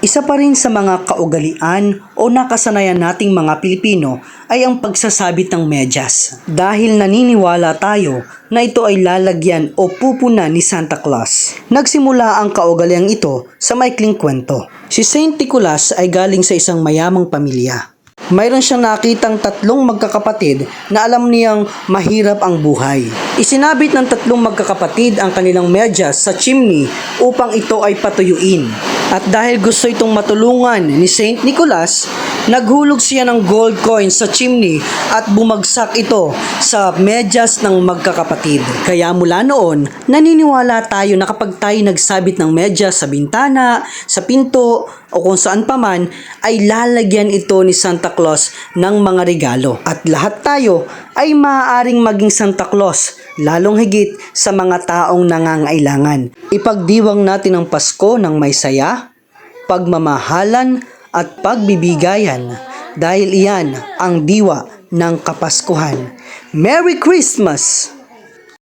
Isa pa rin sa mga kaugalian o nakasanayan nating mga Pilipino ay ang pagsasabit ng medyas. Dahil naniniwala tayo na ito ay lalagyan o pupuna ni Santa Claus. Nagsimula ang kaugaliang ito sa maikling kwento. Si Saint Nicholas ay galing sa isang mayamang pamilya. Mayroon siyang nakitang tatlong magkakapatid na alam niyang mahirap ang buhay. Isinabit ng tatlong magkakapatid ang kanilang medyas sa chimney upang ito ay patuyuin. At dahil gusto itong matulungan ni Saint Nicholas, naghulog siya ng gold coin sa chimney at bumagsak ito sa medyas ng magkakapatid. Kaya mula noon, naniniwala tayo na kapag tayo nagsabit ng medyas sa bintana, sa pinto, o kung saan paman, ay lalagyan ito ni Santa Claus ng mga regalo. At lahat tayo ay maaaring maging Santa Claus, lalong higit sa mga taong nangangailangan. Ipagdiwang natin ang Pasko ng may saya, pagmamahalan at pagbibigayan dahil iyan ang diwa ng Kapaskuhan. Merry Christmas!